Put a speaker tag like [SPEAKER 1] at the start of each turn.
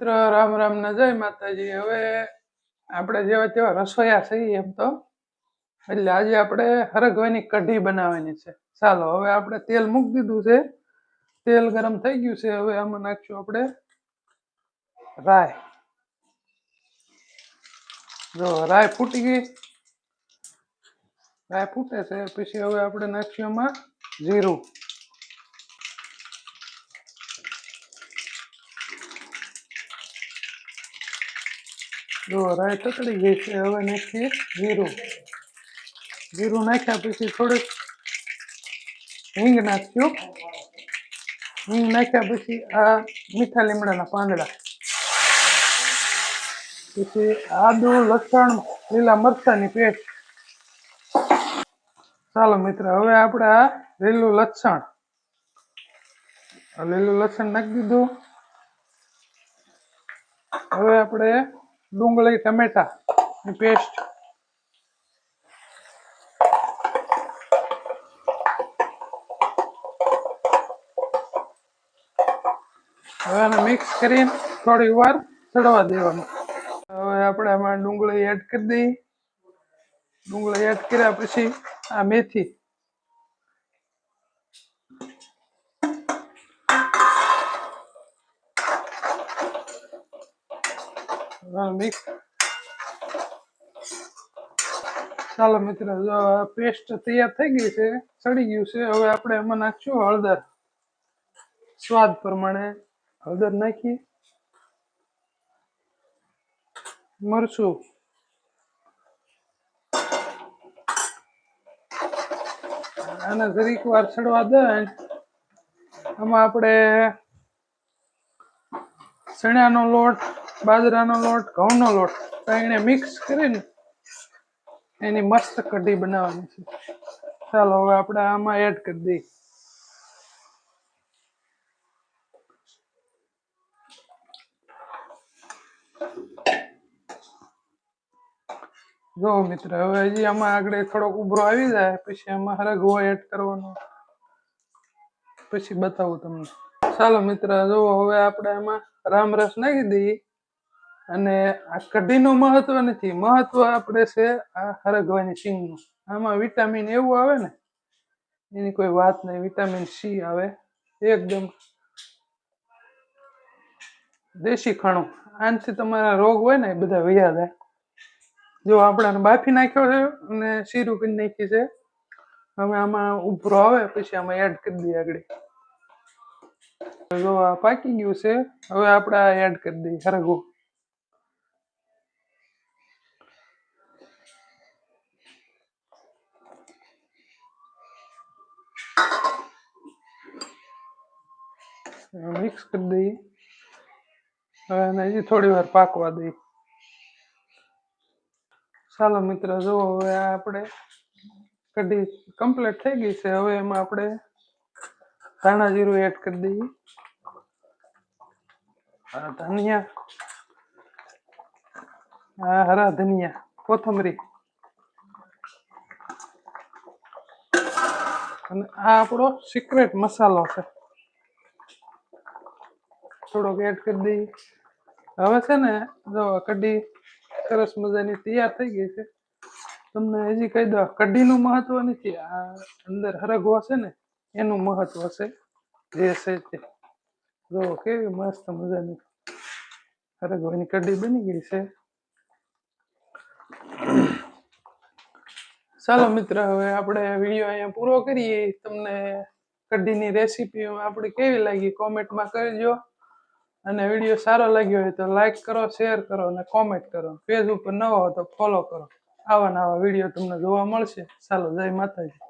[SPEAKER 1] મિત્ર રામ રામ ના જય માતાજી. હવે આપણે જેવા તેવા રસોઈયા છીએ એમ તો. એટલે આજે આપણે હરગવાની કઢી બનાવવાની છે. ચાલો, હવે આપણે તેલ મૂકી દીધું છે. તેલ ગરમ થઈ ગયું છે. હવે આમાં નાખશું આપણે રાય જો રાય ફૂટી ગઈ. રાય ફૂટે છે. પછી હવે આપણે નાખશું એમાં જીરું. જો, રાય તકડી ગઈ છે. હવે નાખીએ જીરું. જીરું નાખ્યા પછી થોડુંક હિંગ નાખ્યું. હિંગ નાખ્યા પછી આ મીઠા લીમડાના પાંદડા. પછી આદુ, લસણ, લીલા મરચાની પેસ્ટ. ચાલો મિત્ર, હવે આપણે આ લીલું લસણ. લીલું લસણ નાખી દીધું. હવે આપણે ડુંગળી, ટમેટા પેસ્ટ. હવે આને મિક્સ કરીને થોડી વાર ચડવા દેવાનું. હવે આપણે આમાં ડુંગળી એડ કરી દઈએ. ડુંગળી એડ કર્યા પછી આ મેથી મિક્સ ચાલો મિત્રો, જો પેસ્ટ તૈયાર થઈ ગઈ છે, સડી ગયું છે, હવે આપણે એમાં નાખશું હળદર. સ્વાદ પ્રમાણે હળદર નાખી મરચું. આને જરીક વાર ચડવા દે. આમાં આપણે ચણાનો લોટ બાજરાનો લોટ, ઘઉંનો લોટ એને મિક્સ કરીને એની મસ્ત કઢી બનાવવાની છે. ચાલો, હવે આપણે આમાં એડ કરી દઈએ. જો મિત્ર, હવે હજી આમાં આગળ થોડોક ઉભરો આવી જાય, પછી આમાં હરગવો એડ કરવાનો. પછી બતાવું તમને. ચાલો મિત્ર જો હવે આપણે એમાં રામ રસ નાખી દઈએ. અને આ કઢીનું મહત્વ નથી. મહત્વ આપણે છે આ હરગવાની સિંગનું. આમાં વિટામિન એવું આવે ને, એની કોઈ વાત નહીં. વિટામિન સી આવે. એકદમ દેશી ખાણું. આનાથી તમારા રોગ હોય ને એ બધા વૈયા જાય. જો આપણાને બાફી નાખ્યો છે અને શીરું કરી નાખી છે, હવે આમાં ઉભરો આવે, પછી આમાં એડ કરી દઈએ આગળ. જો આ પાકી ગયું છે, હવે આપણે એડ કરી દઈએ હરગું. મિક્સ કરી દઈએ. હવે એને હજી થોડી વાર પાકવા દઈએ. ચાલો મિત્ર જુઓ હવે આપણે કઢી કમ્પ્લીટ થઈ ગઈ છે. હવે એમાં આપણે ધાણા જીરું એડ કરી દઈએ. ધનિયા. હરા ધનિયા. કોથમરી. અને આ આપણો સિક્રેટ મસાલો છે. થોડોક એડ કરી દઈએ. હવે છે ને, જો કઢી સરસ મજાની તૈયાર થઈ ગઈ છે. તમને હજી કહી દો કઢીનું મહત્વ નથી, આ અંદર હરગવો છે ને, એનું મહત્વ છે. જે છે તે. જો કેવી મસ્ત મજાની હરગવાની કઢી બની ગઈ છે. ચાલો મિત્ર, હવે આપણે વીડિયો અહીંયા પૂરો કરીએ. તમને કઢીની રેસીપી આપણી કેવી લાગી કોમેન્ટમાં કરજો અને વીડિયો સારો લાગ્યો હોય તો લાઈક કરો શેર કરો અને કોમેન્ટ કરો. પેજ ઉપર નવો હો તો ફોલો કરો. આવા નવા વીડિયો તમને જોવા મળશે. ચાલો, જય માતાજી.